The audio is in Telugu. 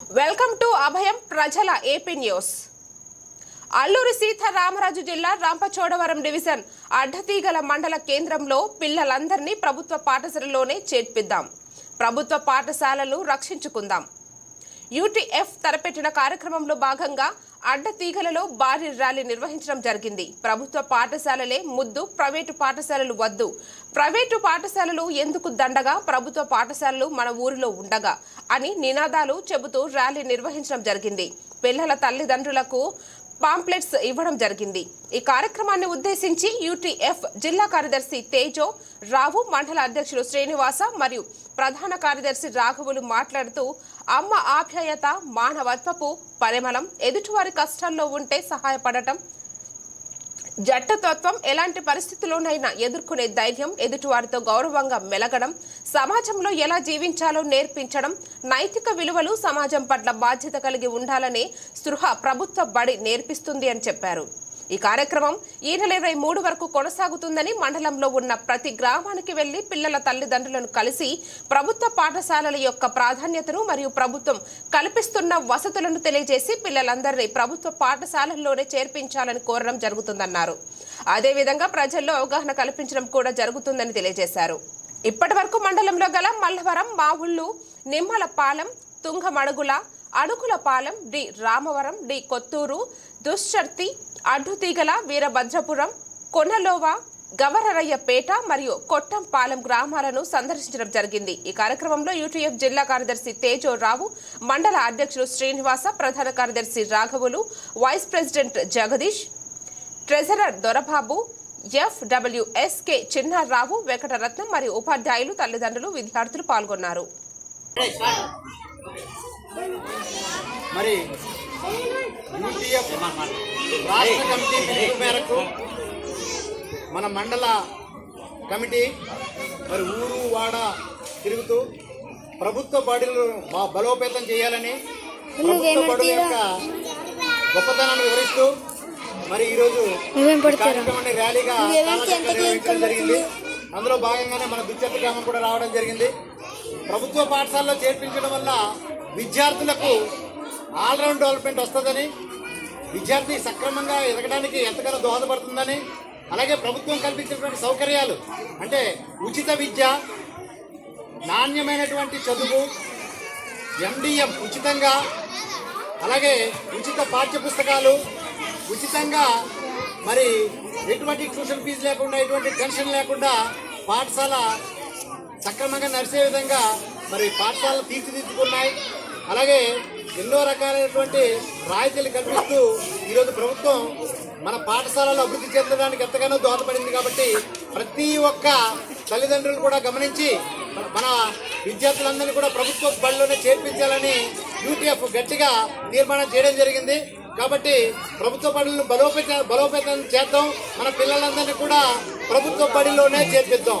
వెల్కమ్ టు అభయం ప్రజల ఏపీ న్యూస్. అల్లూరి సీతారామరాజు జిల్లా రాంపచోడవరం డివిజన్ అడ్డతీగల మండల కేంద్రంలో పిల్లలందరినీ ప్రభుత్వ పాఠశాలలోనే చేర్పిద్దాం. ప్రభుత్వ పాఠశాలలు రక్షించుకుందాం. యూటీఎఫ్ తలపెట్టిన కార్యక్రమంలో భాగంగా అడ్డతీగలలో భారీ ర్యాలీ నిర్వహించడం జరిగింది. ప్రభుత్వ పాఠశాలలే ముద్దు ప్రైవేటు పాఠశాలలు వద్దు. ప్రైవేటు పాఠశాలలు ఎందుకు దండగా? ప్రభుత్వ పాఠశాలలు మన ఊరిలో ఉండగా అని నినాదాలు చెబుతూ ర్యాలీ నిర్వహించడం జరిగింది. పిల్లల తల్లిదండ్రులకు పాంప్లెట్స్ ఇవ్వడం జరిగింది. ఈ కార్యక్రమాన్ని ఉద్దేశించి యూటీఎఫ్ జిల్లా కార్యదర్శి తేజో రావు మండల అధ్యక్షులు శ్రీనివాస మరియు ప్రధాన కార్యదర్శి రాఘవులు మాట్లాడుతూ అమ్మ ఆప్యాయత మానవత్వపు పరిమళం ఎదుటివారి కష్టాల్లో ఉంటే సహాయపడటం జట్టతత్వం ఎలాంటి పరిస్థితుల్లోనైనా ఎదుర్కొనే ధైర్యం ఎదుటివారితో గౌరవంగా మెలగడం సమాజంలో ఎలా జీవించాలో నేర్పించడం నైతిక విలువలు సమాజం పట్ల బాధ్యత కలిగి ఉండాలనే స్పృహ ప్రభుత్వ బడి నేర్పిస్తుంది అని చెప్పారు. ఈ కార్యక్రమం ఈ నెల ఇరవై మూడు వరకు కొనసాగుతుందని మండలంలో ఉన్న ప్రతి గ్రామానికి వెళ్ళి పిల్లల తల్లిదండ్రులను కలిసి ప్రభుత్వ పాఠశాలల యొక్క ప్రాధాన్యతను మరియు ప్రభుత్వం కల్పిస్తున్న వసతులను తెలియజేసి పిల్లలందరినీ ప్రభుత్వ పాఠశాలల్లోనే చేర్పించాలని కోరడం జరుగుతుందన్నారు. అదేవిధంగా ప్రజల్లో అవగాహన కల్పించడం కూడా జరుగుతుందని తెలియజేశారు. ఇప్పటి వరకు మండలంలో గల మల్లవరం మావుళ్ళు నిమ్మలపాలెం తుంగమడుగుల అణుకులపాలెం డి రామవరం డి కొత్తూరు దుశ్చర్తి అడ్డుతీగల వీరభద్రపురం కొనలోవ గవరరయ్యపేట మరియు కొట్టంపాలెం గ్రామాలను సందర్శించడం జరిగింది. ఈ కార్యక్రమంలో యూటీఎఫ్ జిల్లా కార్యదర్శి తేజో రావు మండల అధ్యక్షులు శ్రీనివాస ప్రధాన కార్యదర్శి రాఘవులు vice president Jagadish treasurer Dorababu FWSK Chinnarao Venkataratnam మరియు ఉపాధ్యాయులు తల్లిదండ్రులు విద్యార్థులు పాల్గొన్నారు. మరి యూటీఎఫ్ రాష్ట్ర కమిటీ పిలుపు మేరకు మన మండల కమిటీ మరి ఊరు వాడ తిరుగుతూ ప్రభుత్వ బడులను బలోపేతం చేయాలని ప్రభుత్వ బడుల యొక్క గొప్పతనాన్ని వివరిస్తూ మరి ఈరోజు కార్యక్రమాన్ని ర్యాలీగా జరిగింది అందులో భాగంగానే మన దుచ్చర్తి గ్రామం కూడా రావడం జరిగింది ప్రభుత్వ పాఠశాలలో చేర్పించడం వల్ల విద్యార్థులకు ఆల్రౌండ్ డెవలప్మెంట్ వస్తుందని విద్యార్థి సక్రమంగా ఎదగడానికి ఎంతగానో దోహదపడుతుందని అలాగే ప్రభుత్వం కల్పించినటువంటి సౌకర్యాలు అంటే ఉచిత విద్య నాణ్యమైనటువంటి చదువు ఎండిఎం ఉచితంగా అలాగే ఉచిత పాఠ్య పుస్తకాలు ఉచితంగా మరి ఎటువంటి ట్యూషన్ ఫీజు లేకుండా ఎటువంటి టెన్షన్ లేకుండా పాఠశాల సక్రమంగా నడిచే విధంగా మరి పాఠశాలలు తీర్చిదిద్దుకున్నాయి. అలాగే ఎన్నో రకాలైనటువంటి రాయితీలు కల్పిస్తూ ఈరోజు ప్రభుత్వం మన పాఠశాలలో అభివృద్ధి చెందడానికి ఎంతగానో దోహదపడింది కాబట్టి ప్రతి ఒక్క తల్లిదండ్రులు కూడా గమనించి మన విద్యార్థులందరినీ కూడా ప్రభుత్వ బడిలోనే చేర్పించాలని యూటీఎఫ్ గట్టిగా తీర్మానం చేయడం జరిగింది. కాబట్టి ప్రభుత్వ బడులను బలోపేత బలోపేతం చేద్దాం. మన పిల్లలందరినీ కూడా ప్రభుత్వ బడిలోనే చేర్పిద్దాం.